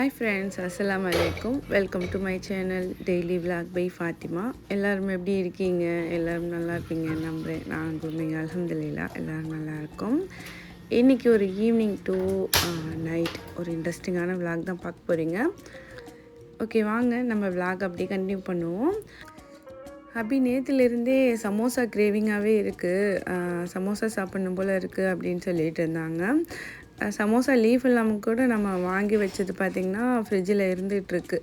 Hi friends அஸ்லாம் வலைக்கும் welcome to my channel daily vlog by Fathima எல்லோரும் எப்படி இருக்கீங்க? எல்லோரும் நல்லா இருப்பீங்க நம்புகிறேன் நான் குருமிங்க அலமதுல்லா எல்லோரும் நல்லாயிருக்கும் இன்றைக்கி ஒரு ஈவினிங் டு நைட் ஒரு இன்ட்ரெஸ்டிங்கான விளாக் தான் பார்க்க போகிறீங்க ஓகே வாங்க நம்ம விளாக் அப்படியே கண்டினியூ பண்ணுவோம். அபி நேற்றுலேருந்தே சமோசா கிரேவிங்காகவே இருக்குது சமோசா சாப்பிடணும் போல் இருக்குது அப்படின்னு சொல்லிட்டு இருந்தாங்க. சமோசா லீஃப் இல்லாமல் கூட நம்ம வாங்கி வச்சது பார்த்திங்கன்னா ஃப்ரிட்ஜில் இருந்துகிட்ருக்கு.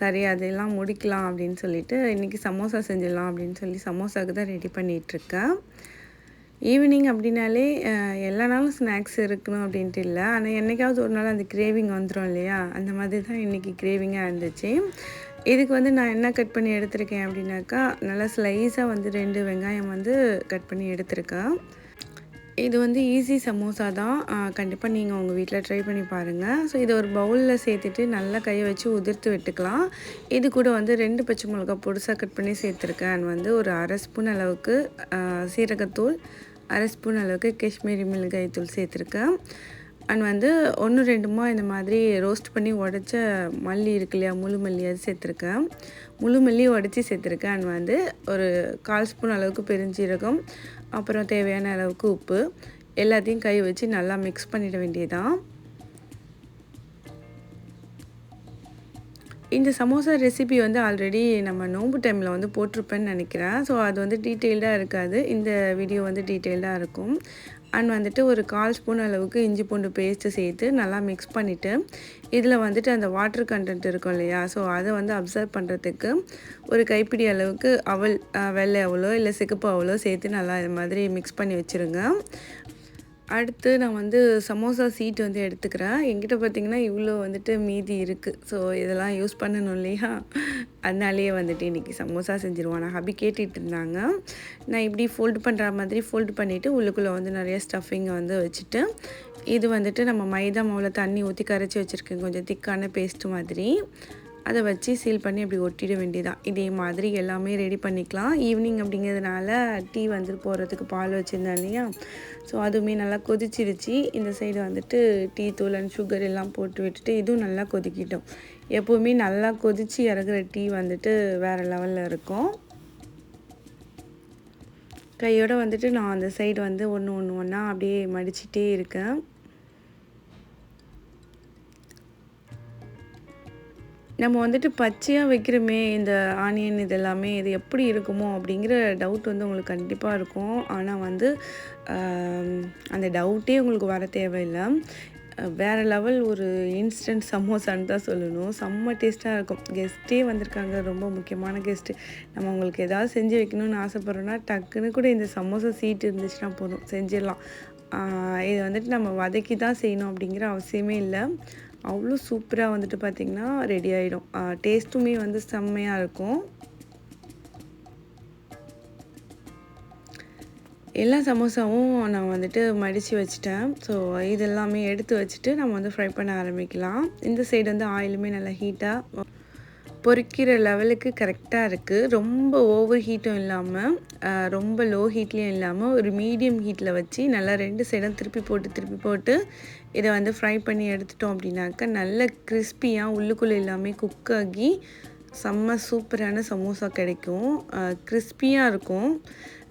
சரி அதெல்லாம் முடிக்கலாம் அப்படின்னு சொல்லிட்டு இன்றைக்கி சமோசா செஞ்சிடலாம் அப்படின்னு சொல்லி சமோசாவுக்கு தான் ரெடி பண்ணிகிட்ருக்கேன் ஈவினிங் அப்படின்னாலே எல்லா நாளும் ஸ்நாக்ஸ் இருக்கணும் அப்படின்ட்டு இல்லை. ஆனால் என்றைக்காவது ஒரு நாள் அந்த கிரேவிங் வந்துடும் இல்லையா? அந்த மாதிரி தான் இன்றைக்கி கிரேவிங்காக இருந்துச்சு. இதுக்கு வந்து நான் என்ன கட் பண்ணி எடுத்திருக்கேன் அப்படின்னாக்கா நல்லா ஸ்லைஸாக வந்து ரெண்டு வெங்காயம் வந்து கட் பண்ணி எடுத்திருக்கேன் இது வந்து ஈஸி சமோசா தான். கண்டிப்பாக நீங்கள் உங்கள் வீட்டில் ட்ரை பண்ணி பாருங்கள் ஸோ இதை ஒரு பவுலில் சேர்த்துட்டு நல்லா கையை வச்சு உதிர்த்து விட்டுக்கலாம். இது கூட வந்து ரெண்டு பச்சை மிளகா பொடிசாக கட் பண்ணி சேர்த்துருக்கேன். அண்ட் வந்து ஒரு அரை ஸ்பூன் அளவுக்கு சீரகத்தூள் அரை ஸ்பூன் அளவுக்கு காஷ்மீரி மிளகாய் தூள் சேர்த்துருக்கேன். அண்ட் வந்து ஒன்று ரெண்டுமா இந்த மாதிரி ரோஸ்ட் பண்ணி உடச்ச மல்லி இருக்கு இல்லையா முழு மல்லி அது சேர்த்துருக்கேன். முழு மல்லி உடச்சி சேர்த்துருக்கேன். அண்ட் வந்து ஒரு கால் ஸ்பூன் அளவுக்கு பெருஞ்சீரகம் அப்புறம் தேவையான அளவுக்கு உப்பு எல்லாத்தையும் கை வச்சு நல்லா மிக்ஸ் பண்ணிட வேண்டியதான் இந்த சமோசா ரெசிபி வந்து ஆல்ரெடி நம்ம நோம்பு டைமில் வந்து போட்டிருப்பேன்னு நினைக்கிறேன். ஸோ அது வந்து டீட்டெயில்டாக இருக்காது. இந்த வீடியோ வந்து டீட்டெயில்டாக இருக்கும். அண்ட் வந்துட்டு ஒரு கால் ஸ்பூன் அளவுக்கு இஞ்சி பூண்டு பேஸ்ட்டு சேர்த்து நல்லா மிக்ஸ் பண்ணிவிட்டு இதில் வந்துட்டு அந்த வாட்டர் கண்டென்ட் இருக்கும் இல்லையா? ஸோ அதை வந்து அப்சர்வ் பண்ணுறதுக்கு ஒரு கைப்பிடி அளவுக்கு அவல் வெள்ளை அவளோ இல்லை சிகப்பு அவலோ சேர்த்து நல்லா இது மாதிரி மிக்ஸ் பண்ணி வச்சுருங்க. அடுத்து நான் வந்து சமோசா சீட் வந்து எடுத்துக்கிறேன். என்கிட்ட பார்த்தீங்கன்னா இவ்வளோ வந்துட்டு மீதி இருக்குது ஸோ இதெல்லாம் யூஸ் பண்ணணும் இல்லையா? அதனாலேயே வந்துட்டு இன்றைக்கி சமோசா செஞ்சுருவோம். நான் ஹபி கேட்டுட்டு இருந்தாங்க. நான் இப்படி ஃபோல்டு பண்ணுற மாதிரி ஃபோல்டு பண்ணிவிட்டு உள்ளுக்குள்ளே வந்து நிறைய ஸ்டஃபிங்கை வந்து வச்சுட்டு இது வந்துட்டு நம்ம மைதா மாவில் தண்ணி ஊற்றி கரைச்சி வச்சுருக்கேன். கொஞ்சம் திக்கான பேஸ்ட்டு மாதிரி. அதை வச்சு சீல் பண்ணி அப்படி ஒட்டிட வேண்டியதான் இதே மாதிரி எல்லாமே ரெடி பண்ணிக்கலாம். ஈவினிங் அப்படிங்கிறதுனால டீ வந்துட்டு போகிறதுக்கு பால் வச்சுருந்தேன் இல்லையா? ஸோ அதுவுமே நல்லா கொதிச்சிருச்சு. இந்த சைடு வந்துட்டு டீ தூள் அண்ட் சுகர் எல்லாம் போட்டு விட்டுட்டு இதுவும் நல்லா கொதிக்கிட்டோம். எப்போவுமே நல்லா கொதித்து இறங்குற டீ வந்துட்டு வேறு லெவலில் இருக்கும். கையோடு வந்துட்டு நான் அந்த சைடு வந்து ஒன்று ஒன்று ஒன்றா அப்படியே மடிச்சிட்டே இருக்கேன். நம்ம வந்துட்டு பச்சையாக வைக்கிறோமே இந்த ஆனியன் இது எல்லாமே இது எப்படி இருக்குமோ அப்படிங்கிற டவுட் வந்து உங்களுக்கு கண்டிப்பாக இருக்கும். ஆனால் வந்து அந்த டவுட்டே உங்களுக்கு வர தேவையில்லை. வேறு வேற லெவல் ஒரு இன்ஸ்டன்ட் சமோசான்னு தான் சொல்லணும். செம்ம டேஸ்ட்டாக இருக்கும். கெஸ்ட்டே வந்திருக்காங்க. ரொம்ப முக்கியமான கெஸ்ட்டு நம்ம உங்களுக்கு ஏதாவது செஞ்சு வைக்கணும்னு ஆசைப்பட்றோன்னா டக்குன்னு கூட இந்த சமோசா சீட் இருந்துச்சுன்னா போதும். செஞ்சிடலாம். இதை இது வந்துட்டு நம்ம வதக்கி தான் செய்யணும் அப்படிங்கிற அவசியமே இல்லை. அவ்வளோ சூப்பராக வந்துட்டு பார்த்திங்கன்னா ரெடி ஆகிடும் டேஸ்ட்டுமே வந்து செம்மையாக இருக்கும். எல்லா சமோசாவும் நான் வந்துட்டு மடித்து வச்சுட்டேன். ஸோ இதெல்லாமே எடுத்து வச்சுட்டு நம்ம வந்து ஃப்ரை பண்ண ஆரம்பிக்கலாம். இந்த சைடு வந்து ஆயிலுமே நல்லா ஹீட்டாக பொறிக்கிற லெவலுக்கு கரெக்டாக இருக்குது ரொம்ப ஓவர் ஹீட்டும் இல்லாமல் ரொம்ப லோ ஹீட்லேயும் இல்லாமல் ஒரு மீடியம் ஹீட்டில் வச்சு நல்லா ரெண்டு சைடும் திருப்பி போட்டு திருப்பி போட்டு இதை வந்து ஃப்ரை பண்ணி எடுத்துட்டோம் அப்படின்னாக்கா நல்ல கிறிஸ்பியாக உள்ளுக்குள்ளே எல்லாமே குக் ஆகி செம்ம சூப்பரான சமோசா கிடைக்கும். கிறிஸ்பியாக இருக்கும்.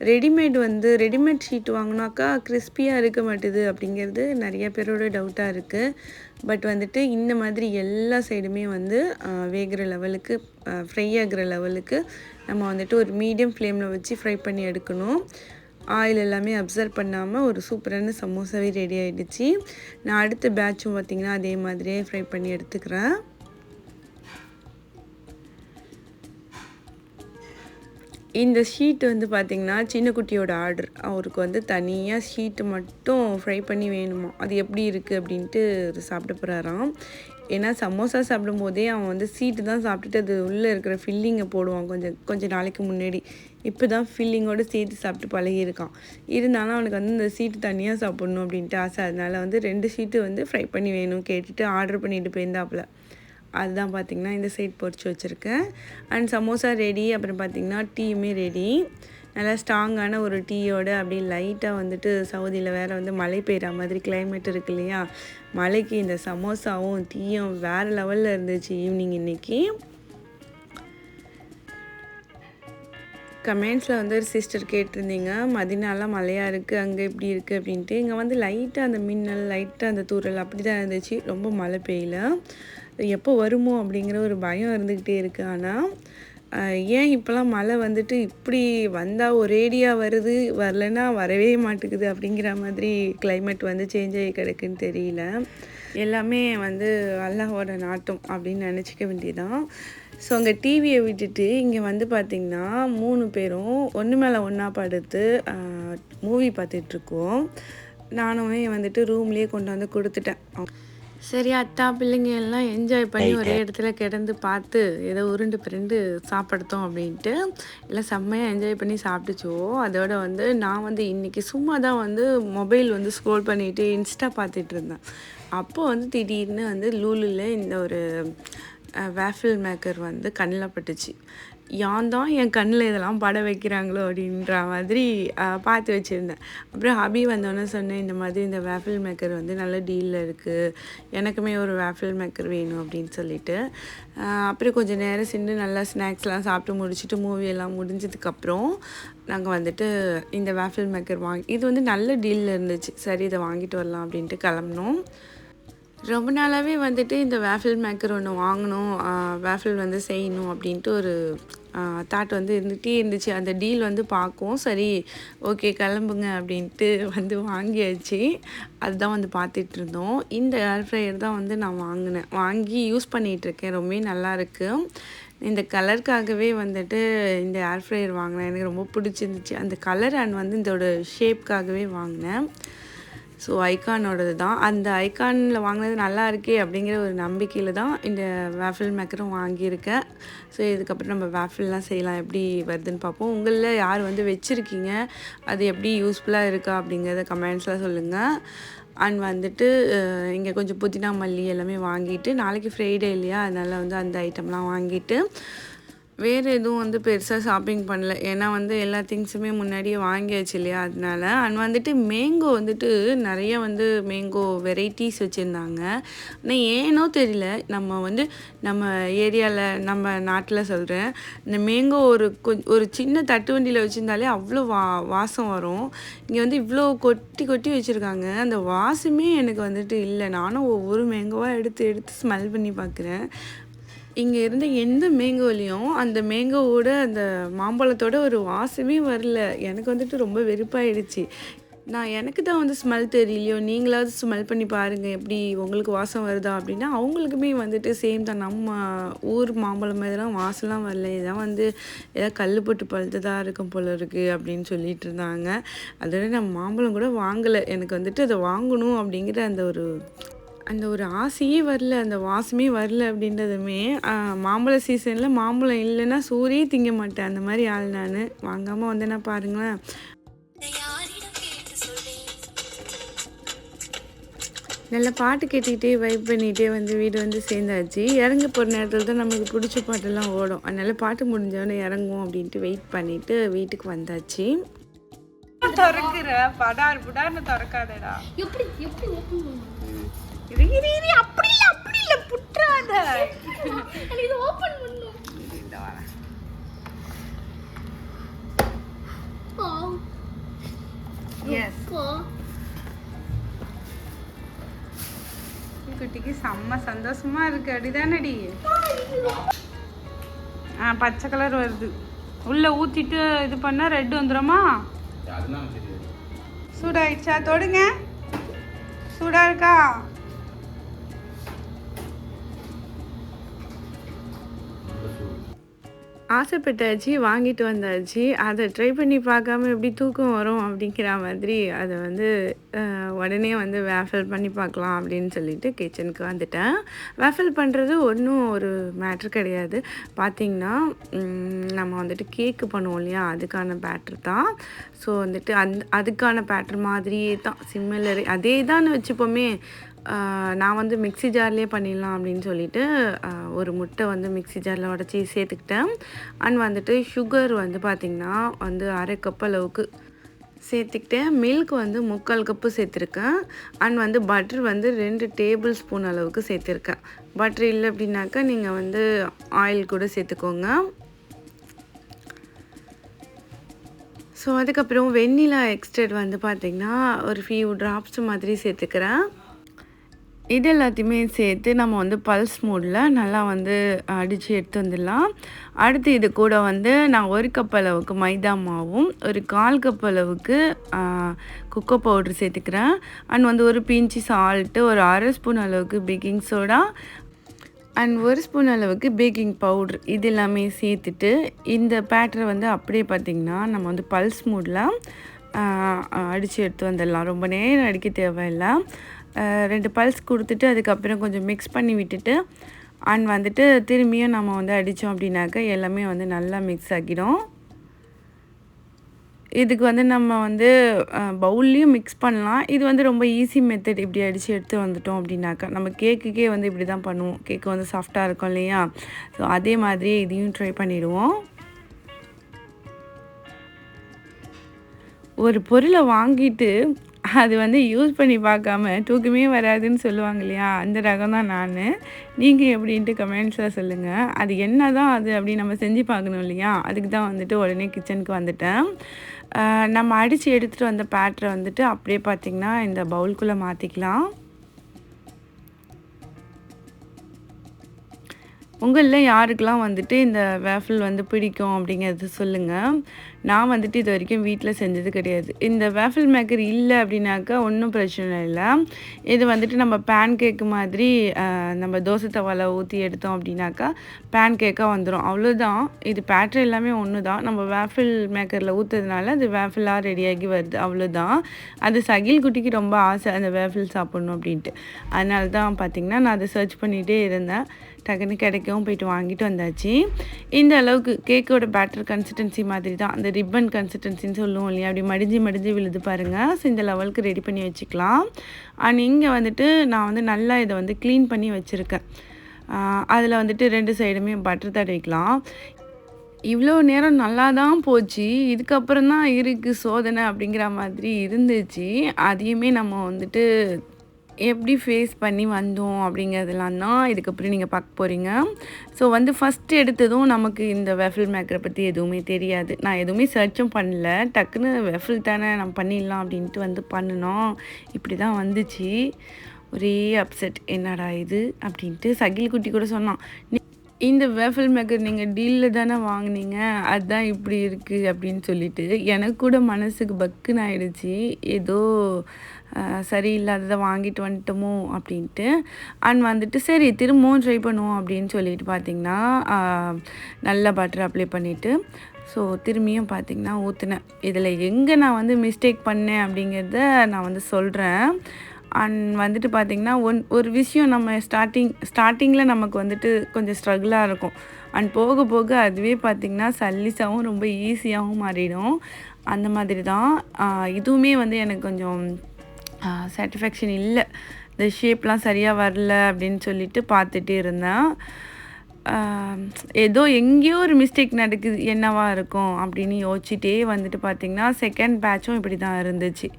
ரெடிமேட் வந்து ரெடிமேட் ஷீட் வாங்கினாக்கா கிறிஸ்பியாக இருக்க மாட்டுது அப்படிங்கிறது நிறைய பேரோட டவுட்டாக இருக்குது பட் வந்துட்டு இந்த மாதிரி எல்லா சைடுமே வந்து வேகிற லெவலுக்கு ஃப்ரை ஆகிற லெவலுக்கு நம்ம வந்துட்டு ஒரு மீடியம் ஃப்ளேமில் வச்சு ஃப்ரை பண்ணி எடுக்கணும். ஆயில் எல்லாமே அப்சர்வ் பண்ணாமல் ஒரு சூப்பரான சமோசாவே ரெடி ஆகிடுச்சு நான் அடுத்த பேட்சும் பார்த்திங்கன்னா அதே மாதிரியே ஃப்ரை பண்ணி எடுத்துக்கிறேன். இந்த ஷீட் வந்து பார்த்திங்கன்னா சின்ன குட்டியோட ஆர்டர் அவருக்கு வந்து தனியாக ஷீட்டு மட்டும் ஃப்ரை பண்ணி வேணுமா? அது எப்படி இருக்குது அப்படின்ட்டு அவர் சாப்பிட போகிறாராம் ஏன்னா சமோசா சாப்பிடும் போதே அவன் வந்து சீட்டு தான் சாப்பிட்டுட்டு அது உள்ளே இருக்கிற ஃபில்லிங்கை போடுவான் கொஞ்சம் கொஞ்சம் நாளைக்கு முன்னாடி. இப்போ தான் ஃபில்லிங்கோடு சேர்த்து சாப்பிட்டு பழகியிருக்கான். இருந்தாலும் அவனுக்கு வந்து இந்த சீட்டு தனியாக சாப்பிட்ணும் அப்படின்ட்டு ஆசை. அதனால் வந்து ரெண்டு ஷீட்டு வந்து ஃப்ரை பண்ணி வேணும் கேட்டுட்டு ஆர்டர் பண்ணிட்டு போயிருந்தாப்புல. அதுதான் பார்த்திங்கன்னா இந்த சைட் பொறிச்சு வச்சுருக்கேன். அண்ட் சமோசா ரெடி அப்புறம் பார்த்திங்கன்னா டீயுமே ரெடி நல்லா ஸ்ட்ராங்கான ஒரு டீயோடு அப்படியே லைட்டாக வந்துட்டு சவுதியில் வேறு வந்து மழை பெய்கிற மாதிரி கிளைமேட் இருக்கு இல்லையா? மழைக்கு இந்த சமோசாவும் டீயும் வேறு லெவலில் இருந்துச்சு ஈவினிங் இன்றைக்கி கமெண்ட்ஸில் வந்து ஒரு சிஸ்டர் கேட்டிருந்தீங்க மதினாலாம் மழையாக இருக்குது அங்கே இப்படி இருக்குது அப்படின்ட்டு. இங்கே வந்து லைட்டாக அந்த மின்னல் லைட்டாக அந்த தூறல் அப்படி தான் இருந்துச்சு. ரொம்ப மழை பெய்யல. எப்போ வருமோ அப்படிங்கிற ஒரு பயம் இருந்துக்கிட்டே இருக்குது ஆனால் ஏன் இப்போலாம் மழை வந்துட்டு இப்படி வந்தால் ஒரேடியாக வருது வரலைன்னா வரவே மாட்டேங்குது அப்படிங்கிற மாதிரி கிளைமேட் வந்து சேஞ்ச் ஆகி கிடக்குன்னு தெரியல. எல்லாமே வந்து அல்லாஹோட நாட்டம் அப்படின்னு நினச்சிக்க வேண்டியதான் ஸோ அங்கே டிவியை விட்டுட்டு இங்கே வந்து பார்த்திங்கன்னா மூணு பேரும் ஒன்று மேலே ஒன்றா படுத்து மூவி பார்த்துட்ருக்கோம் நானுமே வந்துட்டு ரூம்லேயே கொண்டு வந்து கொடுத்துட்டேன். சரி அத்தா பிள்ளைங்க எல்லாம் என்ஜாய் பண்ணி ஒரே இடத்துல கிடந்து பார்த்து ஏதோ உருண்டு பிறண்டு சாப்பிடுத்தோம் அப்படின்ட்டு எல்லாம் செம்மையாக என்ஜாய் பண்ணி சாப்பிட்டுச்சோ. அதோட வந்து நான் வந்து இன்றைக்கி சும்மா தான் வந்து மொபைல் வந்து ஸ்க்ரோல் பண்ணிட்டு இன்ஸ்டா பார்த்துட்டு இருந்தேன். அப்போ வந்து திடீர்னு வந்து லூலுல இந்த ஒரு வேஃபில் மேக்கர் வந்து கண்ணில் பட்டுச்சு. யான் தான் என் கண்ணில் இதெல்லாம் பட வைக்கிறாங்களோ அப்படின்ற மாதிரி பார்த்து வச்சுருந்தேன். அப்புறம் ஹபி வந்தோடனே சொன்னேன் இந்த மாதிரி இந்த வேஃபில் மேக்கர் வந்து நல்ல டீலில் இருக்குது எனக்குமே ஒரு வேஃபில் மேக்கர் வேணும் அப்படின்னு சொல்லிட்டு. அப்புறம் கொஞ்சம் நேரம் சென்று நல்லா ஸ்நாக்ஸ்லாம் சாப்பிட்டு முடிச்சுட்டு மூவி எல்லாம் முடிஞ்சதுக்கப்புறம் நாங்கள் வந்துட்டு இந்த வேஃபில் மேக்கர் வாங்கி இது வந்து நல்ல டீலில் இருந்துச்சு. சரி இதை வாங்கிட்டு வரலாம் அப்படின்ட்டு கிளம்புனோம். ரொம்ப நாளாகவே வந்துட்டு இந்த வேஃபில் மேக்கர் ஒன்று வாங்கணும் வேஃபில் வந்து செய்யணும் அப்படின்ட்டு ஒரு தாட் வந்து இருந்துகிட்டே இருந்துச்சு. அந்த டீல் வந்து பார்க்கும் சரி ஓகே கிளம்புங்க அப்படின்ட்டு வந்து வாங்கியாச்சு. அதுதான் வந்து பார்த்துட்டு இருந்தோம். இந்த ஏர் ஃப்ரையர் தான் வந்து நான் வாங்கினேன். வாங்கி யூஸ் பண்ணிகிட்டு இருக்கேன். ரொம்பவே நல்லாயிருக்கு இந்த கலருக்காகவே வந்துட்டு இந்த ஏர் ஃப்ரையர் வாங்கினேன். எனக்கு ரொம்ப பிடிச்சிருந்துச்சு. அந்த கலர் அண்ட் வந்து இதோட ஷேப்காகவே வாங்கினேன். ஸோ ஐகானோடது தான். அந்த ஐகானில் வாங்கினது நல்லா இருக்கே அப்படிங்கிற ஒரு நம்பிக்கையில் தான் இந்த வேஃபில் மேக்கரும் வாங்கியிருக்கேன் ஸோ இதுக்கப்புறம் நம்ம வேஃபிள்லாம் செய்யலாம். எப்படி வருதுன்னு பார்ப்போம். உங்களில் யார் வந்து வச்சுருக்கீங்க? அது எப்படி யூஸ்ஃபுல்லாக இருக்கா அப்படிங்கிறத கமெண்ட்ஸில் சொல்லுங்கள் அண்ட் வந்துட்டு இங்கே கொஞ்சம் புதினா மல்லி எல்லாமே வாங்கிட்டு நாளைக்கு ஃப்ரைடே இல்லையா? அதனால் வந்து அந்த ஐட்டம்லாம் வாங்கிட்டு வேறு எதுவும் வந்து பெருசாக ஷாப்பிங் பண்ணல. ஏன்னா வந்து எல்லா திங்ஸுமே முன்னாடியே வாங்கியாச்சு இல்லையா? அதனால அண்ட் வந்துட்டு மேங்கோ வந்துட்டு நிறைய வந்து மேங்கோ வெரைட்டிஸ் வச்சுருந்தாங்க. ஆனால் ஏனோ தெரியல நம்ம வந்து நம்ம ஏரியாவில் நம்ம நாட்டில் சொல்கிறேன் இந்த மேங்கோ ஒரு கொஞ்ச ஒரு சின்ன தட்டு வண்டியில் வச்சுருந்தாலே அவ்வளோ வா வாசம் வரும். இங்கே வந்து இவ்வளோ கொட்டி கொட்டி வச்சுருக்காங்க. அந்த வாசமே எனக்கு வந்துட்டு இல்லை. நானும் ஒவ்வொரு மேங்கோவாக எடுத்து எடுத்து ஸ்மெல் பண்ணி பார்க்குறேன் இங்கே இருந்த எந்த மேங்கோலையும் அந்த மேங்கோவோட அந்த மாம்பழத்தோட ஒரு வாசமே வரல. எனக்கு வந்துட்டு ரொம்ப வெறுப்பாயிடுச்சு. நான் எனக்கு தான் வந்து ஸ்மெல் தெரியலையோ நீங்களாவது ஸ்மெல் பண்ணி பாருங்கள் எப்படி உங்களுக்கு வாசம் வருதா அப்படின்னா அவங்களுக்குமே வந்துட்டு சேம் தான். நம்ம ஊர் மாம்பழம் இதெல்லாம் வாசம்லாம் வரல. இதான் வந்து ஏதாவது கல் போட்டு பழுத்ததாக இருக்கும் போல இருக்குது அப்படின்னு சொல்லிட்டு இருந்தாங்க. அதோட நான் மாம்பழம் கூட வாங்கலை. எனக்கு வந்துட்டு அதை வாங்கணும் அப்படிங்கிற அந்த ஒரு அந்த ஒரு ஆசையே வரல அந்த வாசமே வரல அப்படின்றதுமே மாம்பழ சீசனில் மாம்பழம் இல்லைன்னா சூரியே திங்க மாட்டேன். அந்த மாதிரி ஆள் நான். வாங்காமல் வந்தேன்னா பாருங்களேன். நல்ல பாட்டு கேட்டுக்கிட்டே வைப் பண்ணிகிட்டே வந்து வீடு வந்து சேர்ந்தாச்சு. இறங்க போகிற நேரத்தில் தான் நமக்கு பிடிச்ச பாட்டெல்லாம் ஓடும். அதனால பாட்டு முடிஞ்சவொடனே இறங்குவோம் அப்படின்ட்டு வெயிட் பண்ணிட்டு வீட்டுக்கு வந்தாச்சு. திறக்கிற? படார் புடார்னு திறக்காதடா. எப்படி எப்படி ஓப்பன் இரு இரு இரு அப்படி இல்லை அப்படி இல்லை புற்றாத எனக்கு இது ஓப்பன் பண்ணும் இந்த வரேன் ஆ. எஸ் அப்பா. குட்டிக்கு செம்ம சந்தோஷமா இருக்கு அப்படிதானடி? ஆ பச்சை கலர் வருது. உள்ள ஊத்திட்டு இது பண்ணா ரெட் வந்துருமா? சூடாயிடுச்சா? தொடுங்க. சூடா இருக்கா? ஆசைப்பட்டாச்சு வாங்கிட்டு வந்தாச்சு அதை ட்ரை பண்ணி பார்க்காம எப்படி தூக்கம் வரும் அப்படிங்கிற மாதிரி அதை வந்து உடனே வந்து வேஃபல் பண்ணி பார்க்கலாம் அப்படின்னு சொல்லிட்டு கிச்சனுக்கு வந்துட்டேன். வேஃபல் பண்ணுறது ஒன்றும் ஒரு மேட்ரு கிடையாது. பார்த்திங்கன்னா நம்ம வந்துட்டு கேக்கு பண்ணுவோம் இல்லையா? அதுக்கான பேட்ரு தான். ஸோ வந்துட்டு அந் அதுக்கான பேட்டர் மாதிரியே தான். சிம்மிலர் அதே தான் வச்சுப்போமே. நான் வந்து மிக்ஸி ஜார்லேயே பண்ணிடலாம் அப்படின்னு சொல்லிட்டு ஒரு முட்டை வந்து மிக்ஸி ஜாரில் உடச்சி சேர்த்துக்கிட்டேன். அண்ட் வந்துட்டு சுகர் வந்து பார்த்திங்கன்னா வந்து அரை கப் அளவுக்கு சேர்த்துக்கிட்டேன். மில்க் வந்து முக்கால் கப்பு சேர்த்துருக்கேன். அண்ட் வந்து பட்டர் வந்து ரெண்டு டேபிள் ஸ்பூன் அளவுக்கு சேர்த்துருக்கேன். பட்டர் இல்லை அப்படின்னாக்கா நீங்கள் வந்து ஆயில் கூட சேர்த்துக்கோங்க. ஸோ அதுக்கப்புறம் வெண்ணிலா எக்ஸ்ட்ரேட் வந்து பார்த்திங்கன்னா ஒரு ஃபியூ ட்ராப்ஸ் மாதிரி சேர்த்துக்கிறேன். இது எல்லாத்தையுமே சேர்த்து நம்ம வந்து பல்ஸ் மூடில் நல்லா வந்து அடித்து எடுத்து வந்துடலாம். அடுத்து இது கூட வந்து நான் ஒரு கப் அளவுக்கு மைதா மாவும் ஒரு கால் கப் அளவுக்கு குக்கோ பவுட்ரு சேர்த்துக்கிறேன். அண்ட் வந்து ஒரு பிஞ்சு சால்ட்டு ஒரு அரை ஸ்பூன் அளவுக்கு பேக்கிங் சோடா அண்ட் ஒரு ஸ்பூன் அளவுக்கு பேக்கிங் பவுட்ரு இது எல்லாமே சேர்த்துட்டு இந்த பேட்டரை வந்து அப்படியே பார்த்திங்கன்னா நம்ம வந்து பல்ஸ் மூடில் அடித்து எடுத்து வந்துடலாம். ரொம்ப நேரம் அடிக்க தேவையில்லை. ரெண்டு பல்ஸ் கொடுத்துட்டு அதுக்கப்புறம் கொஞ்சம் மிக்ஸ் பண்ணி விட்டுட்டு அண்ட் வந்துட்டு திரும்பியும் நம்ம வந்து அடித்தோம் அப்படின்னாக்கா எல்லாமே வந்து நல்லா மிக்ஸ் ஆகிடும். இதுக்கு வந்து நம்ம வந்து பவுல்லையும் மிக்ஸ் பண்ணலாம். இது வந்து ரொம்ப ஈஸி மெத்தட் இப்படி அடித்து எடுத்து வந்துட்டோம் அப்படின்னாக்கா நம்ம கேக்குக்கே வந்து இப்படி தான் பண்ணுவோம். கேக்கு வந்து சாஃப்டாக இருக்கும் இல்லையா? ஸோ அதே மாதிரியே இதையும் ட்ரை பண்ணிடுவோம். ஒரு பொருளை வாங்கிட்டு அது வந்து யூஸ் பண்ணி பார்க்காம தூக்கமே வராதுன்னு சொல்லுவாங்க இல்லையா? அந்த ரகம் தான் நான். நீங்கள் எப்படின்ட்டு கமெண்ட்ஸில் சொல்லுங்கள் அது என்ன தான் அது அப்படி நம்ம செஞ்சு பார்க்கணும் இல்லையா? அதுக்கு தான் வந்துட்டு உடனே கிச்சனுக்கு வந்துட்டேன். நம்ம அடித்து எடுத்துகிட்டு வந்த பேட்டரை வந்துட்டு அப்படியே பார்த்திங்கன்னா இந்த பவுல்குள்ளே மாற்றிக்கலாம் உங்களில் யாருக்கெல்லாம் வந்துட்டு இந்த வேஃபிள் வந்து பிடிக்கும் அப்படிங்கிறது சொல்லுங்கள் நான் வந்துட்டு இது வரைக்கும் வீட்டில் செஞ்சது கிடையாது. இந்த வேஃபிள் மேக்கர் இல்லை அப்படின்னாக்கா ஒன்றும் பிரச்சனை இல்லை. இது வந்துட்டு நம்ம பேன் கேக்கு மாதிரி நம்ம தோசை தவால ஊற்றி எடுத்தோம் அப்படின்னாக்கா பேன் கேக்காக வந்துடும் அவ்வளோதான் இது பேட்டர் எல்லாமே ஒன்று தான் நம்ம வேஃபிள் மேக்கரில் ஊற்றுறதுனால அது வேஃபிளாக ரெடியாகி வருது. அவ்வளோதான் அது சகில் குட்டிக்கு ரொம்ப ஆசை அந்த வேஃபிள் சாப்பிட்ணும் அப்படின்ட்டு. அதனால தான் பார்த்திங்கன்னா நான் அதை சர்ச் பண்ணிகிட்டே இருந்தேன். டக்குன்னு கிடைக்கவும் போயிட்டு வாங்கிட்டு வந்தாச்சு. இந்த அளவுக்கு கேக்கோட பேட்டர் கன்சிஸ்டன்சி மாதிரி தான் அந்த ரிப்பன் கன்சிஸ்டன்சின்னு சொல்லுவோம் இல்லையா? அப்படி மடிஞ்சு மடிஞ்சு விழுது பாருங்கள் ஸோ இந்த லெவலுக்கு ரெடி பண்ணி வச்சுக்கலாம். அண்ட் இங்கே வந்துட்டு நான் வந்து நல்லா இதை வந்து க்ளீன் பண்ணி வச்சுருக்கேன். அதில் வந்துட்டு ரெண்டு சைடுமே பட்டர் தடவிக்கலாம். இவ்வளோ நேரம் நல்லா தான் போச்சு. இதுக்கப்புறம் தான் இருக்குது சோதனை அப்படிங்கிற மாதிரி இருந்துச்சு. அதையுமே நம்ம வந்துட்டு எப்படி ஃபேஸ் பண்ணி வந்தோம் அப்படிங்கிறதெல்லாம் தான் இதுக்கப்புறம் நீங்கள் பார்க்க போகிறீங்க ஸோ வந்து ஃபஸ்ட்டு எடுத்ததும் நமக்கு இந்த வெஃபில் மேக்கரை பற்றி எதுவுமே தெரியாது. நான் எதுவுமே சர்ச்சும் பண்ணல. டக்குன்னு வெஃபில் தானே நம்ம பண்ணிடலாம் அப்படின்ட்டு வந்து பண்ணினோம். இப்படி தான் வந்துச்சு. ஒரே அப்செட் என்னடா இது? அப்படின்ட்டு சகில் குட்டி கூட சொன்னான். இந்த வேஃபில் மேக்கர் நீங்கள் டீலில் தானே வாங்குனீங்க? அதுதான் இப்படி இருக்குது அப்படின்னு சொல்லிட்டு எனக்கு கூட மனசுக்கு பக்குன்னு ஆயிடுச்சு. ஏதோ சரியில்லாததை வாங்கிட்டு வந்துட்டோமோ அப்படின்ட்டு. அண்ட் வந்துட்டு சரி திரும்பவும் ட்ரை பண்ணுவோம் அப்படின்னு சொல்லிட்டு பார்த்திங்கன்னா நல்ல நல்லா பட்டர் அப்ளை பண்ணிவிட்டு ஸோ திரும்பியும் பார்த்திங்கன்னா ஊற்றுனேன் இதில் எங்கே நான் வந்து மிஸ்டேக் பண்ணேன் அப்படிங்கிறத நான் வந்து சொல்கிறேன் அண்ட் வந்துட்டு பார்த்திங்கன்னா ஒன் ஒரு விஷயம் நம்ம ஸ்டார்டிங் ஸ்டார்டிங்கில் நமக்கு வந்துட்டு கொஞ்சம் ஸ்ட்ரகிளாக இருக்கும். அண்ட் போக போக அதுவே பார்த்திங்கன்னா சல்லிஸாகவும் ரொம்ப ஈஸியாகவும் மாறிடும். அந்த மாதிரி தான். இதுவுமே வந்து எனக்கு கொஞ்சம் சாட்டிஸ்ஃபேக்ஷன் இல்லை. இந்த ஷேப்லாம் சரியாக வரல அப்படின்னு சொல்லிட்டு பார்த்துட்டே இருந்தேன். ஏதோ எங்கேயோ ஒரு மிஸ்டேக் நடக்குது என்னவா இருக்கும் அப்படின்னு யோசிச்சுட்டே வந்துட்டு பார்த்திங்கன்னா செகண்ட் பேட்சும் இப்படி தான் இருந்துச்சு.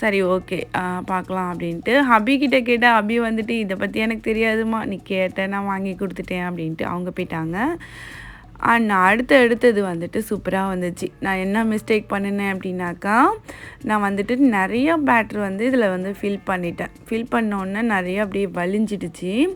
சரி ஓகே பார்க்கலாம் அப்படின்ட்டு. ஹபி கிட்ட கேட்டால் ஹபி வந்துட்டு இதை பற்றி எனக்கு தெரியாதுமா நீ கேட்ட நான் வாங்கி கொடுத்துட்டேன் அப்படின்ட்டு அவங்க போயிட்டாங்க. அண்ட் அடுத்து அடுத்தது வந்துட்டு சூப்பராக வந்துச்சு. நான் என்ன மிஸ்டேக் பண்ணினேன் அப்படின்னாக்கா நான் வந்துட்டு நிறைய பேட்ரு வந்து இதில் வந்து ஃபில் பண்ணிட்டேன். ஃபில் பண்ணோன்னே நிறைய அப்படியே வலிஞ்சிடுச்சு.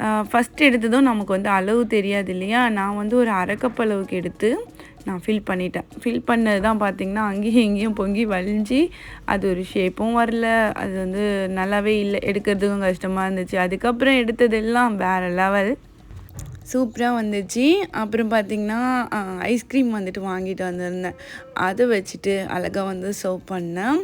ஃபஸ்ட் எடுத்ததும் நமக்கு வந்து அளவு தெரியாது இல்லையா? நான் வந்து ஒரு அரை அளவுக்கு எடுத்து நான் ஃபில் பண்ணிட்டேன். ஃபில் பண்ணது தான் பார்த்திங்கன்னா அங்கேயும் இங்கேயும் பொங்கி வலிஞ்சு அது ஒரு ஷேப்பும் வரல. அது வந்து நல்லாவே இல்லை. எடுக்கிறதுக்கும் கஷ்டமாக இருந்துச்சு. அதுக்கப்புறம் எடுத்ததெல்லாம் வேறு லெவல் சூப்பராக வந்துச்சு. அப்புறம் பார்த்திங்கன்னா ஐஸ்கிரீம் வந்துட்டு வாங்கிட்டு வந்திருந்தேன். அதை வச்சுட்டு அழகாக வந்து சர்வ் பண்ணேன்.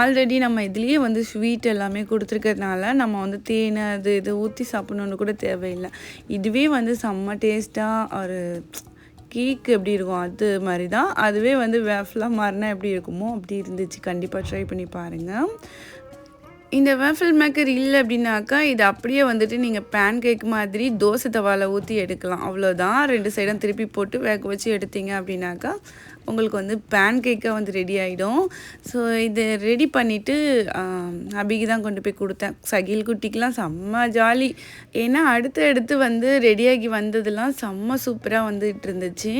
ஆல்ரெடி நம்ம இதுலேயே வந்து ஸ்வீட் எல்லாமே கொடுத்துருக்கறதுனால நம்ம வந்து தேன் அது இது ஊற்றி சாப்பிட்ணுன்னு கூட தேவையில்லை. இதுவே வந்து செம்ம டேஸ்ட்டாக ஒரு கேக் எப்படி இருக்கும் அது மாதிரி தான் அதுவே வந்து வேஃப்லாம் மாறினா எப்படி இருக்குமோ அப்படி இருந்துச்சு. கண்டிப்பாக ட்ரை பண்ணி பாருங்கள் இந்த வேஃபில் மேக்கர் இல்லை அப்படின்னாக்கா இது அப்படியே வந்துட்டு நீங்கள் பேன் கேக் மாதிரி தோசை தவாவில் ஊற்றி எடுக்கலாம். அவ்வளோதான் ரெண்டு சைடும் திருப்பி போட்டு வேக வச்சு எடுத்தீங்க அப்படின்னாக்கா உங்களுக்கு வந்து பேன் கேக்காக வந்து ரெடி ஆகிடும் ஸோ இது ரெடி பண்ணிவிட்டு அபிக்கு தான் கொண்டு போய் கொடுத்தேன். சகில் குட்டிக்கெலாம் செம்ம ஜாலி ஏன்னா அடுத்து அடுத்து வந்து ரெடியாகி வந்ததெல்லாம் செம்ம சூப்பராக வந்துட்டு இருந்துச்சு.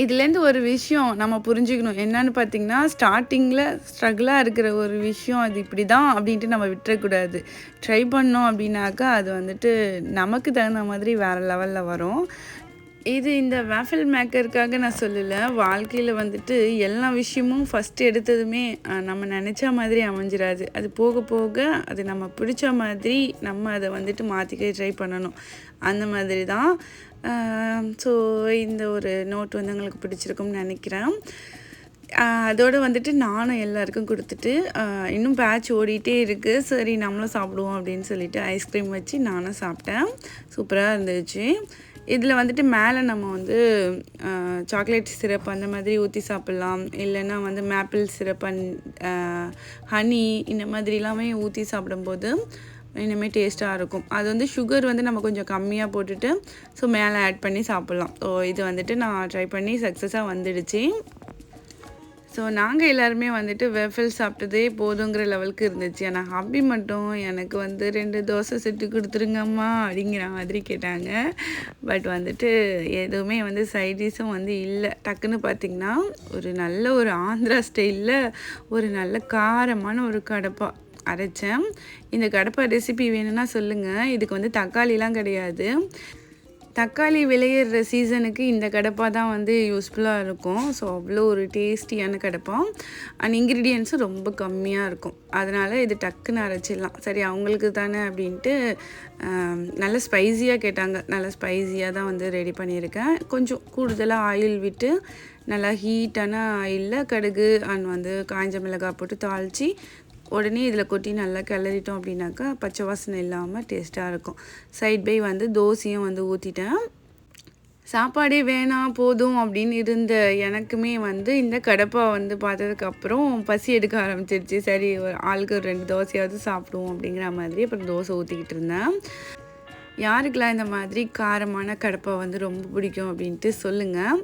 இதுலேருந்து ஒரு விஷயம் நம்ம புரிஞ்சுக்கணும். என்னன்னு பார்த்தீங்கன்னா ஸ்டார்டிங்கில் ஸ்ட்ரகிளாக இருக்கிற ஒரு விஷயம் அது இப்படி தான் அப்படின்ட்டு நம்ம விட்டுறக்கூடாது. ட்ரை பண்ணோம் அப்படின்னாக்கா அது வந்துட்டு நமக்கு தகுந்த மாதிரி வேறு லெவலில் வரும். இது இந்த வேஃபில் மேக்கருக்காக நான் சொல்லலை. வாழ்க்கையில் வந்துட்டு எல்லா விஷயமும் ஃபஸ்ட்டு எடுத்ததுமே நம்ம நினச்ச மாதிரி அமைஞ்சிடாது அது போக போக அது நம்ம பிடிச்ச மாதிரி நம்ம அதை வந்துட்டு மாற்றிக்க ட்ரை பண்ணணும். அந்த மாதிரி தான் ஸோ இந்த ஒரு நோட் வந்து உங்களுக்கு பிடிச்சிருக்கும்னு நினைக்கிறேன். அதோடு வந்துட்டு நானும் எல்லாருக்கும் கொடுத்துட்டு இன்னும் பேட்ச் ஓடிட்டே இருக்குது சரி நம்மளும் சாப்பிடுவோம் அப்படின்னு சொல்லிட்டு ஐஸ்கிரீம் வச்சு நானும் சாப்பிட்டேன். சூப்பராக இருந்துச்சு. இதில் வந்துட்டு மேலே நம்ம வந்து சாக்லேட் சிரப் அந்த மாதிரி ஊற்றி சாப்பிட்லாம். இல்லைன்னா வந்து மேப்பிள் சிரப் அண்ட் ஹனி இந்த மாதிரி எல்லாமே ஊற்றி சாப்பிடும்போது இனிமேல் டேஸ்ட்டாக இருக்கும். அது வந்து சுகர் வந்து நம்ம கொஞ்சம் கம்மியாக போட்டுட்டு ஸோ மேலே ஆட் பண்ணி சாப்பிட்லாம். ஸோ இது வந்துட்டு நான் ட்ரை பண்ணி சக்ஸஸாக வந்துடுச்சு. ஸோ நாங்கள் எல்லாருமே வந்துட்டு வெஃபில் சாப்பிட்டதே போதுங்கிற லெவலுக்கு இருந்துச்சு. ஆனால் ஹாப்பி மட்டும் எனக்கு வந்து ரெண்டு தோசை செட்டு கொடுத்துருங்கம்மா அப்படிங்கிற மாதிரி கேட்டாங்க. பட் வந்துட்டு எதுவுமே வந்து சைடிஷும் வந்து இல்லை. டக்குன்னு பார்த்திங்கன்னா ஒரு நல்ல ஒரு ஆந்திரா ஸ்டைலில் ஒரு நல்ல காரமான ஒரு கடப்பா. அரைச்சேன். இந்த கடப்பா ரெசிபி வேணும்னா சொல்லுங்கள் இதுக்கு வந்து தக்காளிலாம் கிடையாது. தக்காளி விளையிற சீசனுக்கு இந்த கடப்பாக தான் வந்து யூஸ்ஃபுல்லாக இருக்கும். ஸோ அவ்வளோ ஒரு டேஸ்டியான கடப்பா. அண்ட் இன்க்ரீடியன்ஸும் ரொம்ப கம்மியாக இருக்கும். அதனால் இது டக்குன்னு அரைச்சிடலாம். சரி அவங்களுக்கு தானே அப்படின்ட்டு நல்ல ஸ்பைஸியாக கேட்டாங்க. நல்லா ஸ்பைஸியாக தான் வந்து ரெடி பண்ணியிருக்கேன். கொஞ்சம் கூடுதலாக ஆயில் விட்டு நல்லா ஹீட்டான ஆயிலில் கடுகு அண்ட் வந்து காஞ்ச மிளகாய் போட்டு தாளித்து உடனே இதில் கொட்டி நல்லா கிளறிட்டோம் அப்படின்னாக்கா பச்சை வாசனை இல்லாமல் டேஸ்ட்டாக இருக்கும். சைட் பை வந்து தோசையும் வந்து ஊற்றிட்டேன் சாப்பாடே வேணாம் போதும் அப்படின்னு இருந்த எனக்குமே வந்து இந்த கடப்பா வந்து பார்த்ததுக்கப்புறம் பசி எடுக்க ஆரம்பிச்சிருச்சு. சரி ஒரு ஆளுக்கு ஒரு ரெண்டு தோசையாவது சாப்பிடுவோம் அப்படிங்கிற மாதிரி அப்புறம் தோசை ஊற்றிக்கிட்டு இருந்தேன். யாருக்கெல்லாம் இந்த மாதிரி காரமான கடப்பா வந்து ரொம்ப பிடிக்கும் அப்படின்ட்டு சொல்லுங்கள்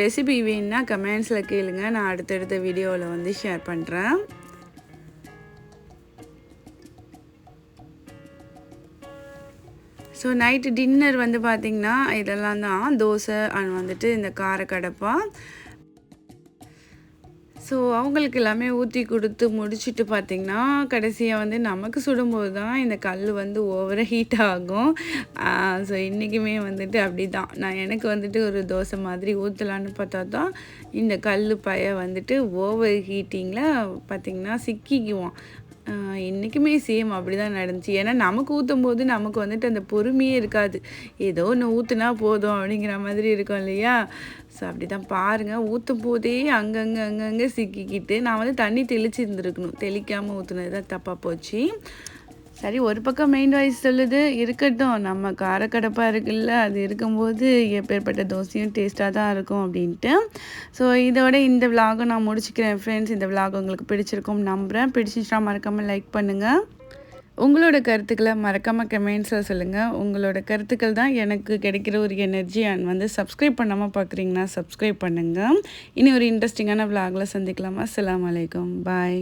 ரெசிபி வேணுன்னா கமெண்ட்ஸில் கேளுங்கள் நான் அடுத்தடுத்த வீடியோவில் வந்து ஷேர் பண்ணுறேன் ஸோ நைட்டு டின்னர் வந்து பார்த்திங்கன்னா இதெல்லாம் தான். தோசை அண்ட் வந்துட்டு இந்த காரக்கடப்பா. ஸோ அவங்களுக்கு எல்லாமே ஊற்றி கொடுத்து முடிச்சுட்டு பார்த்திங்கன்னா கடைசியாக வந்து நமக்கு சுடும்போது தான் இந்த கல் வந்து ஓவராக ஹீட் ஆகும். ஸோ இன்றைக்குமே வந்துட்டு அப்படி தான் நான் எனக்கு வந்துட்டு ஒரு தோசை மாதிரி ஊற்றலான்னு பார்த்தா தான் இந்த கல் பய வந்துட்டு ஓவர் ஹீட்டிங்கில் பார்த்திங்கன்னா சிக்கிக்குவோம் என்றைக்குமே சேம் அப்படி தான் நடந்துச்சு. ஏன்னா நமக்கு ஊற்றும் போது நமக்கு வந்துட்டு அந்த பொறுமையே இருக்காது. ஏதோ ஒன்று ஊற்றுனா போதும் அப்படிங்கிற மாதிரி இருக்கும் இல்லையா? ஸோ அப்படி தான் பாருங்கள் ஊற்றும் போதே அங்கங்கே அங்கங்கே சிக்கிக்கிட்டு நான் வந்து தண்ணி தெளிச்சு இருந்துருக்கணும் தெளிக்காமல் ஊற்றுனது தான் தப்பாக போச்சு. சரி ஒரு பக்கம் மெயின் வாய்ஸ் சொல்லுது. இருக்கட்டும் நம்ம காரக்கடப்பாக இருக்குல்ல அது இருக்கும்போது எப்பேற்பட்ட தோசையும் டேஸ்ட்டாக தான் இருக்கும் அப்படின்ட்டு. ஸோ இதோட இந்த விலாகும் நான் முடிச்சுக்கிறேன் ஃப்ரெண்ட்ஸ் இந்த விலாக் உங்களுக்கு பிடிச்சிருக்கும் நம்புகிறேன் பிடிச்சிச்சுனா மறக்காமல் லைக் பண்ணுங்கள் உங்களோட கருத்துக்களை மறக்காமல் கமெண்ட்ஸில் சொல்லுங்கள் உங்களோட கருத்துக்கள் தான் எனக்கு கிடைக்கிற ஒரு எனர்ஜி அண்ட் வந்து சப்ஸ்கிரைப் பண்ணாமல் பார்க்குறீங்கன்னா சப்ஸ்கிரைப் பண்ணுங்கள் இனி ஒரு இன்ட்ரெஸ்டிங்கான விலாகில் சந்திக்கலாம்? அஸ்ஸலாமு அலைக்கும். பாய்